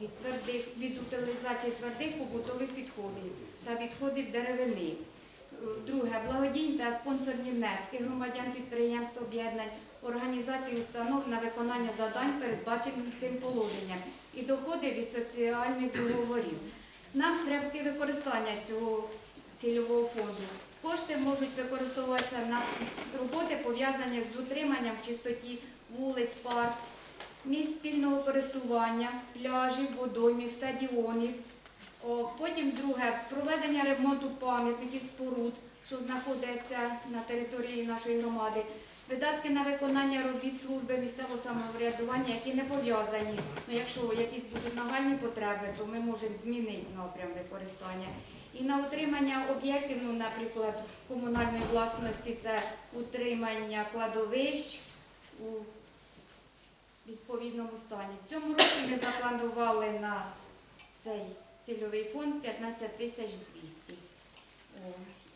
від, твердих, від утилізації твердих побутових відходів та відходів деревини. Друге, благодійні та спонсорні внески громадян підприємств, об'єднань, організацій, установ на виконання завдань, передбачених цим положенням, і доходи від соціальних договорів. Нам прямки використання цього цільового фонду. Кошти можуть використовуватися на роботи, пов'язані з утриманням чистоті вулиць, парк, місць спільного користування, пляжів, водоймів, стадіонів. Потім друге проведення ремонту пам'ятників споруд, що знаходяться на території нашої громади. Видатки на виконання робіт служби місцевого самоврядування, які не пов'язані. Ну, якщо якісь будуть нагальні потреби, то ми можемо змінити напрям використання. І на утримання об'єктів, ну, наприклад, комунальної власності, це утримання кладовищ у відповідному стані. В цьому році ми запланували на цей цільовий фонд 15 тисяч 200.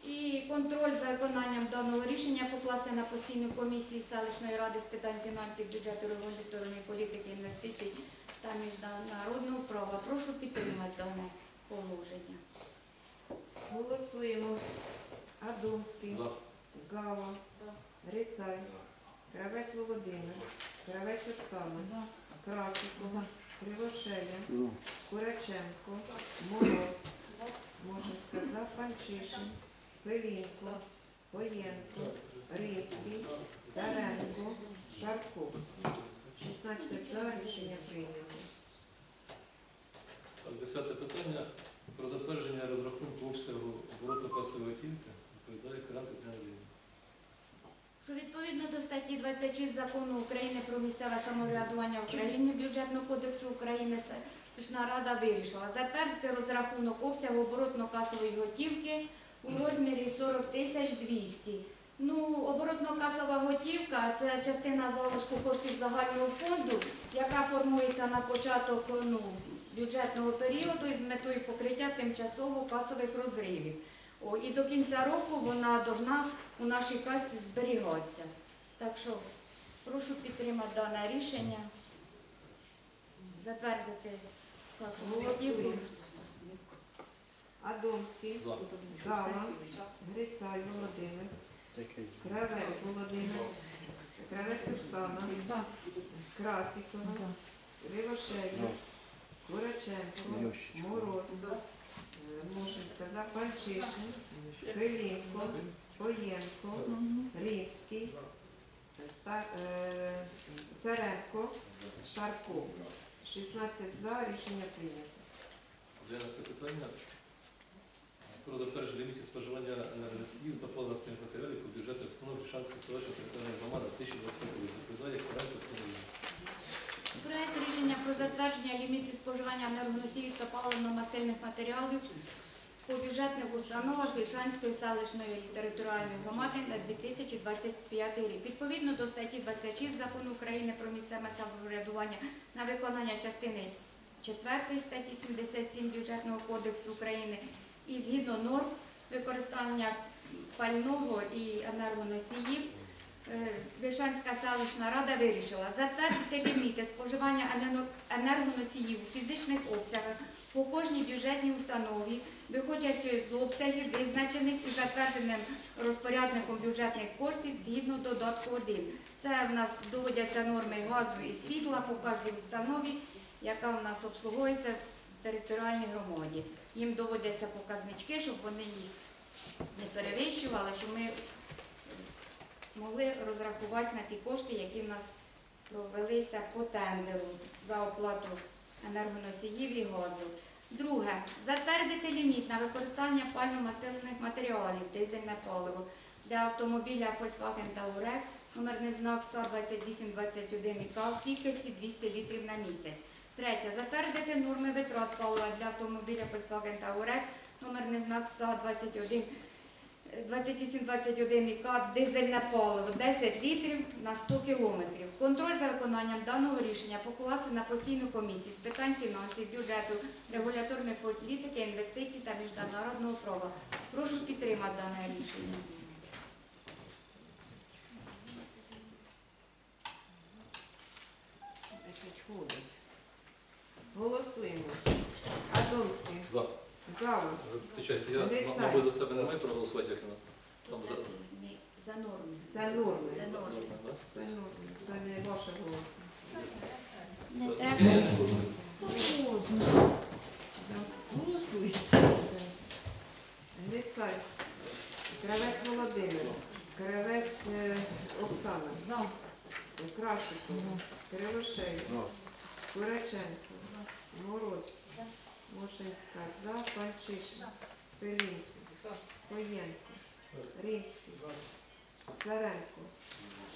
І контроль за виконанням даного рішення покласти на постійну комісію селищної ради з питань фінансів, бюджету, регуляторної політики, інвестицій та міжнародного права. Прошу підтримати дане положення. Голосуємо. Адомський. Гава, Грицай, Кравець Володимир, Кравець Оксана, Красикова, Кривошея, Кураченко, Мороз, Можинська, за Панчишин, Пилінко, Воєнко, Римський, Царенко, Шарко. 16 за рішення прийнято. Так, Десяте питання про затвердження розрахунку обсягу оборотно-касової готівки відповідає Киранка Тетяна. Відповідно до статті 26 закону України про місцеве самоврядування України бюджетного кодексу України селищна рада вирішила затвердити розрахунок обсягу оборотно-касової готівки у розмірі 40 тисяч 200. Ну, оборотно-касова готівка це частина залишку коштів загального фонду, яка формується на початок ну, бюджетного періоду із метою покриття тимчасово касових розривів. О, і до кінця року вона должна у нашій касі зберігатися. Так що прошу підтримати дане рішення, затвердити касову готівку. Адомський, За. Грицай Володимир, Кравець Володимир, Кравець Оксана, Красікова, Кривошея, Кураченко, Мороз, е, Мошинська, Запанчишин, Поєнко, Римський, е, Царенко, Шарко. 16 за, рішення прийнято. 11 питання про затвердження лімітів споживання енергоносіїв та паливно-мастильних матеріалів по бюджетних установах Рішанської селищної територіальної громади 2025 рік. Відповідає Киранка Тетяна Проект рішення про затвердження лімітів споживання енергоносіїв та паливно-мастильних матеріалів по бюджетних установах Вільшанської селищної територіальної громади на 2025 рік. Відповідно до статті 26 Закону України про місцеве самоврядування на виконання частини 4 статті 77 Бюджетного кодексу України і згідно норм використання пального і енергоносіїв Вишанська селищна рада вирішила затвердити ліміти споживання енергоносіїв у фізичних обсягах по кожній бюджетній установі, виходячи з обсягів, визначених і затвердженим розпорядником бюджетних коштів згідно додатку 1. Це в нас доводяться норми газу і світла по кожній установі, яка в нас обслуговується в територіальній громаді. Їм доводяться показнички, щоб вони їх не перевищували, щоб ми могли розрахувати на ті кошти, які в нас провелися по тендеру за оплату енергоносіїв і газу. Друге, затвердити ліміт на використання пально-мастильних матеріалів, дизельне паливо для автомобіля Volkswagen Touareg, номерний знак СА 2821 ІК в кількості 200 літрів на місяць. Третє, затвердити норми витрат палива для автомобіля Volkswagen Touareg, номерний знак СА 21 2821 ІК дизельне паливо 10 літрів на 100 кілометрів. Контроль за виконанням даного рішення покласти на постійну комісію з питань фінансів, бюджету, регуляторної політики, інвестицій та міжнародного права. Прошу підтримати дане рішення. Голосуємо. Гава, Вибачайте, я, Грицай. мабуть, за себе не маю проголосувати, як воно. Там за, Ні, за норми. Це норми. да? Це не ваше голоси. Не Я треба. не голосую. Голосуйте. Грицай. Кравець Володимир. Кравець е, Оксана. За. Красикова. Кривошей. Кураченко. Мороз. Мошинська. За. Панчишин. Пилінко. Коєнко. Римський. Царенко.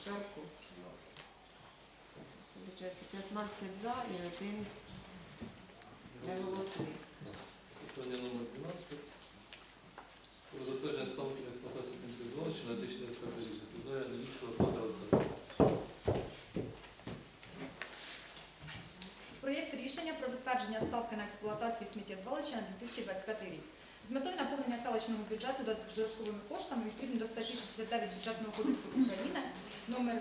Шарко. Получається 15 за і один не голосує. Питання номер 12. Про затвердження ставки експлуатації тимчасових звалища на 2025 рік. Відповідає Львівського Олександра Олександровича. Проєкт рішення про затвердження ставки на експлуатацію сміттєзвалища на 2025 рік. З метою наповнення селищного бюджету додатковими коштами відповідно до статті 69 бюджетного кодексу України номер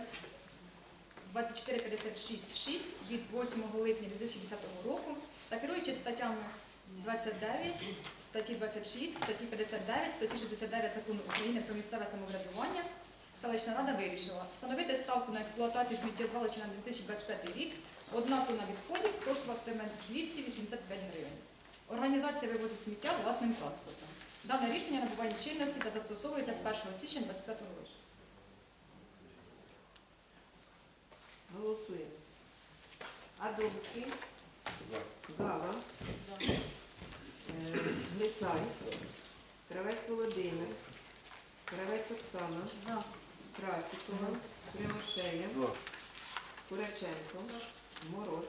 2456 від 8 липня 2010 року та керуючись статтями 29, статті 26, статті 59, статті 69 Закону України про місцеве самоврядування, селищна рада вирішила встановити ставку на експлуатацію сміттєзвалища на 2025 рік Одна тонна відходів коштуватиме 285 гривень. Організація вивозить сміття власним транспортом. Дане рішення набуває чинності та застосовується з 1 січня 2025 року. Голосуємо. Адомський. За. Гава. Е, Грицай. Кравець Володимир. Кравець Оксана. За. Красікова. Кривошея. Кураченко. Мороз.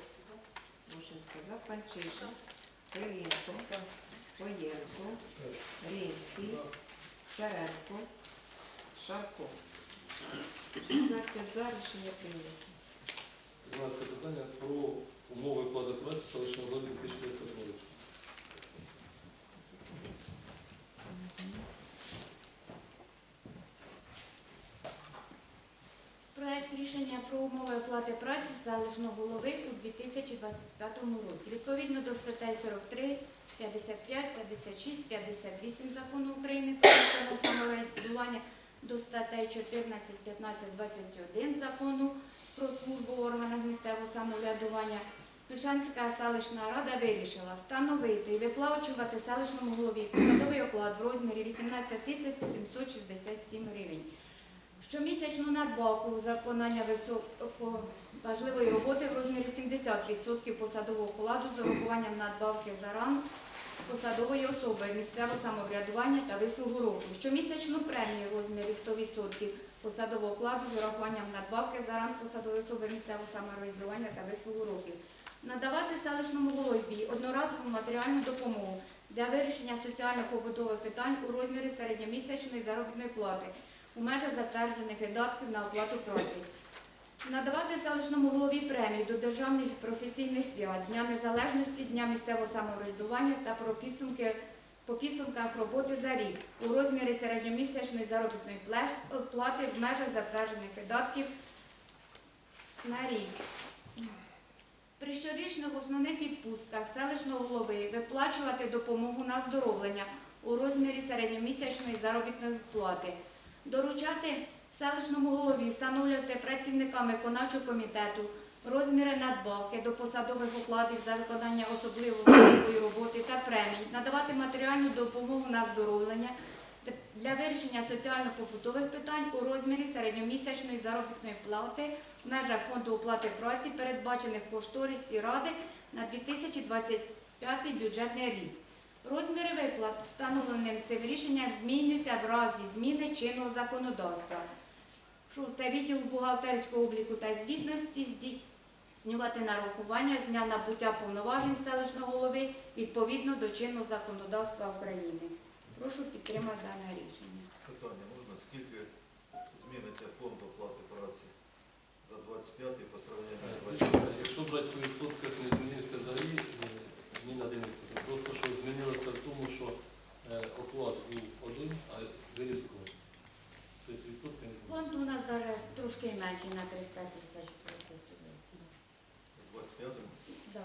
Мошинська. За. Панчишин. Пилінко. Коєнко. Римський. Царенко. Шарко. 16 за рішення прийнято. 12 питання про умови вкладу праці селищного голови 2025 року. Проект рішення про умови оплати праці селищного голови у 2025 році. Відповідно до статей 43, 55, 56, 58 Закону України про місцеве самоврядування, до статей 14, 15, 21 Закону про службу в органах місцевого самоврядування, Пішанська селищна рада вирішила встановити і виплачувати селищному голові посадовий оклад в розмірі 18 тисяч 767 гривень. Щомісячну надбавку у виконання важливої роботи в розмірі 70% посадового окладу з урахуванням надбавки за ранг посадової особи місцевого самоврядування та вислугу року. Щомісячну премію в розмірі 100% посадового окладу з урахуванням надбавки за ранг посадової особи місцевого самоврядування та вислугу років. Надавати селищному голові одноразову матеріальну допомогу для вирішення соціально-побутових питань у розмірі середньомісячної заробітної плати у межах затверджених видатків на оплату праці. Надавати селищному голові премію до державних професійних свят, Дня Незалежності, Дня місцевого самоврядування та про підсумки по підсумках роботи за рік у розмірі середньомісячної заробітної плати в межах затверджених видатків на рік. При щорічних основних відпустках селищного голови виплачувати допомогу на оздоровлення у розмірі середньомісячної заробітної плати доручати селищному голові встановлювати працівникам виконавчого комітету розміри надбавки до посадових окладів за виконання особливо важливої роботи та премій, надавати матеріальну допомогу на здоровлення для вирішення соціально-побутових питань у розмірі середньомісячної заробітної плати в межах фонду оплати праці, передбачених в кошторисі Ради на 2025 бюджетний рік. Розміри виплат, встановленим цим рішенням, змінюються в разі зміни чинного законодавства. Шосте відділ бухгалтерського обліку та звітності здійснювати нарахування з дня набуття повноважень селищного голови відповідно до чинного законодавства України. Прошу підтримати дане рішення. Питання можна, скільки зміниться фонд оплати праці за 25 й по сравненню з 24? Якщо брати по відсотках, не змінився взагалі, е, ні на один відсоток. Просто що змінилося в тому, що е, оклад був один, а виріс другий. Тобто відсотка не змінилося. Фонд у нас навіть трошки менший на 350 В 25 Да.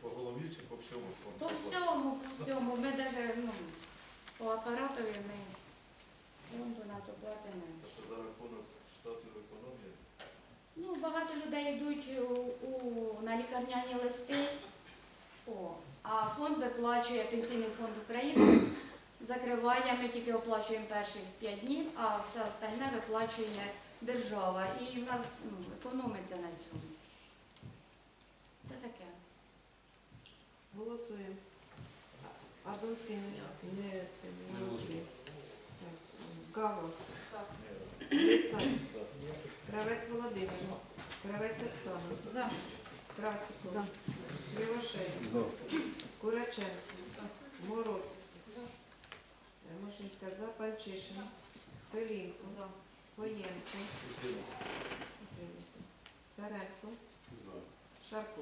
по голові чи по всьому фонду? По оплати? всьому, всьому. Ми навіть ну, по апаратові ми фонд у нас оплатимо. Та що за рахунок штатів економії, Ну, багато людей йдуть у, у, на лікарняні листи, о, а фонд виплачує, Пенсійний фонд України закриває, ми тільки оплачуємо перших 5 днів, а все остальне виплачує держава. І в нас ну, економиться на цьому. Це таке. Голосуємо. А- Адонський не, не, це не голосує. Так. Кравець Володимир. Кравець Оксана. За. Красиков. Кривошей. Кураченко. Мороз. Е, Мошинська за Пальчишин. Пилінко. Воєнко. Царенко. Шарко.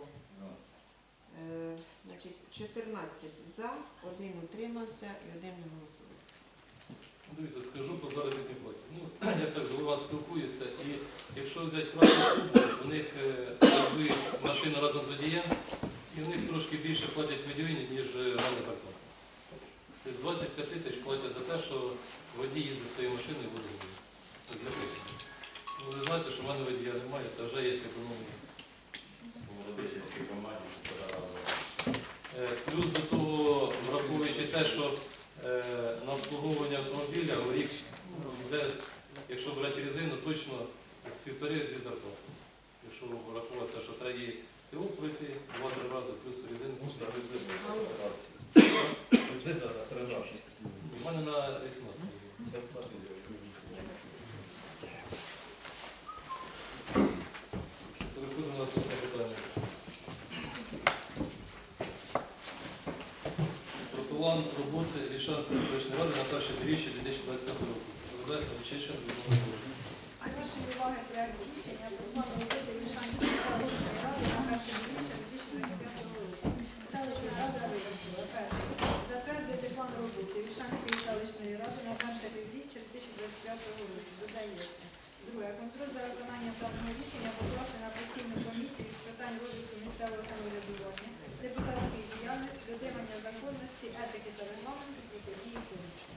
Е, Значить, 14 за, один утримався і один не голосував. Дивіться, скажу по заробітній платі. Ну, я так з вами спілкуюся, і якщо взяти красну кубу, у них е, машина разом з водієм, і у них трошки більше платять водіїв, ніж е, реальна зарплата. Тобто 25 тисяч платять за те, що водій їздить своєю машиною і прикладу. Ну, ви знаєте, що в мене водія немає, це вже є економія. Е, Плюс до того, враховуючи те, що обслуговування автомобіля в рік буде, якщо брати резину, точно з півтори-дві зарплати. Якщо враховувати, що треба її пройти два-три рази, плюс резину. операції. Резина на 13. У мене на 18 резин. Зараз на відео. Переходимо на наступне питання. Про план роботи Рішанської селищної ради на перше півріччя 2025 року. Розглядає Вичечен вашої уваги проект рішення план роботи Вільшанської селищної ради на перше півріччя 2025 року. Селищна рада вирішила перше. Затвердити план роботи Вільшанської селищної ради на перше півріччя 2025 року. Додається. Друге. Контроль за виконанням даного рішення покласти на постійну комісію з питань розвитку місцевого самоврядування, депутатської діяльності, дотримання законності, етики та регламенту, протидії корупції.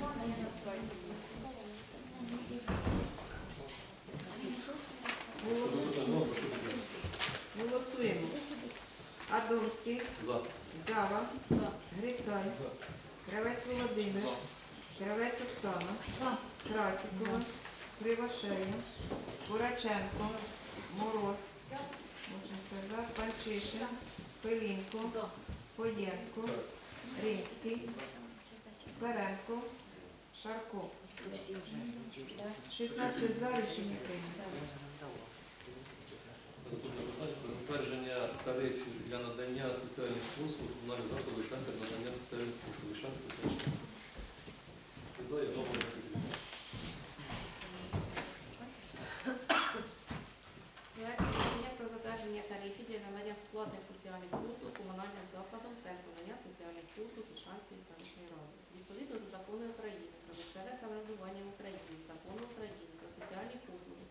План є на сайті. Голосуємо. Адомський. За. Гава. Грицай. Кравець Володимир. Кравець Оксана. Красикова. Кривошея. Кураченко. Мороз. Панчишин. Пилінко. Поєнко. Римський. Царенко. Шарко. 16 за рішення прийнято. Наступне питання про затвердження тарифів для надання соціальних послуг комунального закладу центр надання соціальних послуг. Віддає знову на підвід. Проект рішення про затвердження тарифів для надання сплатних соціальних послуг комунальним закладом Центру надання соціальних послуг Ільшанської селищної ради. Відповідно до закону України про місцеве самоврядування в Україні, закону України про соціальні послуги,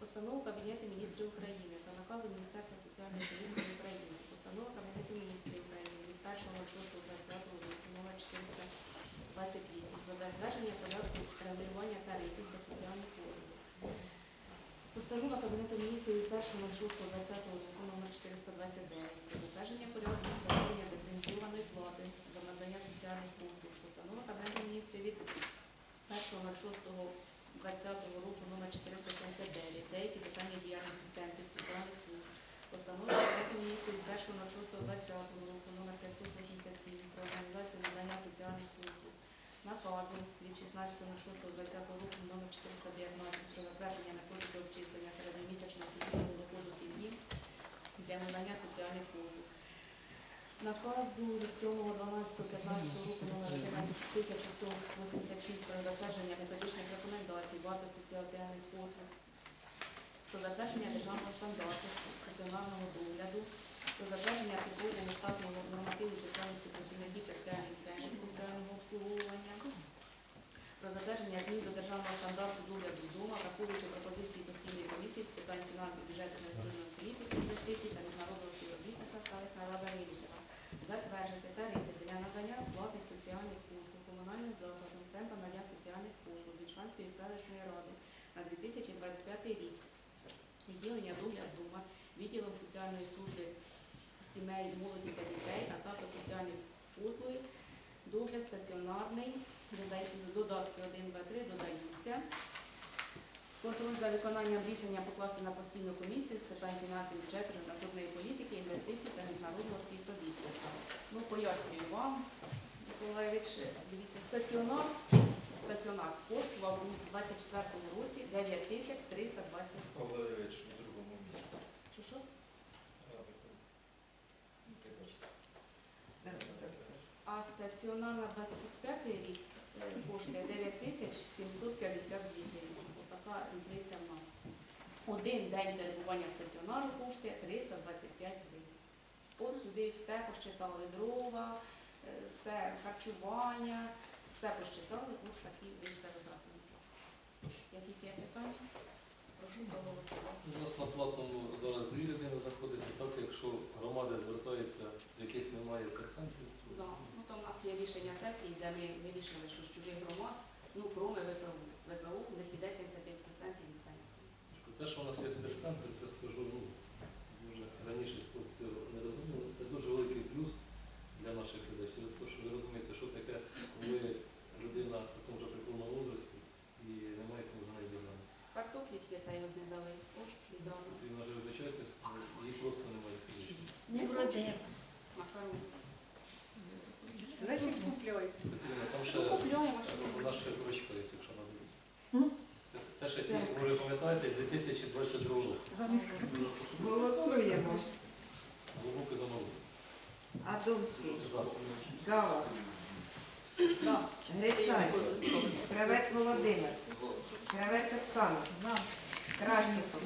постанову Кабінету міністрів України та наказу Міністерства соціальної політики України, постанова Кабінету міністрів України від 1.06.2020 року номер 428 про затвердження порядку регулювання тарифів для соціальних послуг. Постанова Кабінету міністрів від 1.06.2020 року номер 429 про затвердження порядку встановлення диференційованої плати за надання соціальних послуг. Постанова Кабінету міністрів від 1.06.2020 року номер 479 деякі питання діяльності центрів соціальних служб. Постанова Кабінету міністрів від 1.06.2020 року номер 587 про організацію надання соціальних послуг. Наказу від 16.06.2020 року номер 419 про затвердження методики обчислення середньомісячного доходу сім'ї для надання соціальних послуг. Наказу від 7.12.15 року номер 1186 про затвердження методичних рекомендацій вартості соціальних послуг, про затвердження державного стандарту стаціонарного догляду, про затвердження підводення штатного нормативу чисельності працівників територіальних центрів соціального обслуговування, про затвердження змін до державного стандарту догляду вдома, враховуючи пропозиції постійної комісії з питань фінансів, бюджету, політики, інвестицій та міжнародного співробітництва затвердити тарифи для надання платних соціальних послуг комунальним закладом Центру надання соціальних послуг Шванської селищної ради на 2025 рік. Відділення догляд дома, відділом соціальної служби сімей, молоді та дітей, а також соціальні послуги, догляд стаціонарний, додатки 1, 2, 3 додаються. Контроль за виконанням рішення покласти на постійну комісію з питань фінансів, бюджету, міжнародної політики, інвестицій та міжнародного співробітництва. Ну, пояснюю вам, Миколаївич, дивіться, стаціонар, стаціонар коштував у 24 році 9 тисяч 320. Павлович в другому місці. Що що? А стаціонар на 25 рік е, коштує 9 тисяч 752 гривні. Така різниця в нас. Один день перебування стаціонару коштує 325 гривень. От сюди все посчитали, дрова, е, все харчування, все посчитали, от такі вийшли розрахунки. Якісь є питання? Прошу проголосувати. У нас на платному зараз дві людини знаходиться, так якщо громада звертається, в яких немає терцентрів, то Да. Ну, там у нас є рішення сесії, де ми вирішили, що з чужих громад, ну, кроме ВПО. ВПО у них іде 75% від пенсії. Те, що у нас є терцентр, це скажу, ну, дуже раніше хлопці не розуміли, це дуже великий плюс для наших людей. Через те, що ви розумієте, що таке, коли людина в такому вже преклонному возрасті і немає кому за неї дізнати. Картоплі цей не дали. От, віддали. І на вибачайте, її просто немає фізично. Не. Макарони. Значить, купляй. Там ще Ну, ще курочка є, якщо надо. Це, ще ті, може пам'ятаєте, з 2022 року. Голосуємо. Глибоко заморозку. Адомський, За. Гала, Грицай, Кравець Володимир, Кравець Оксана, Красіков,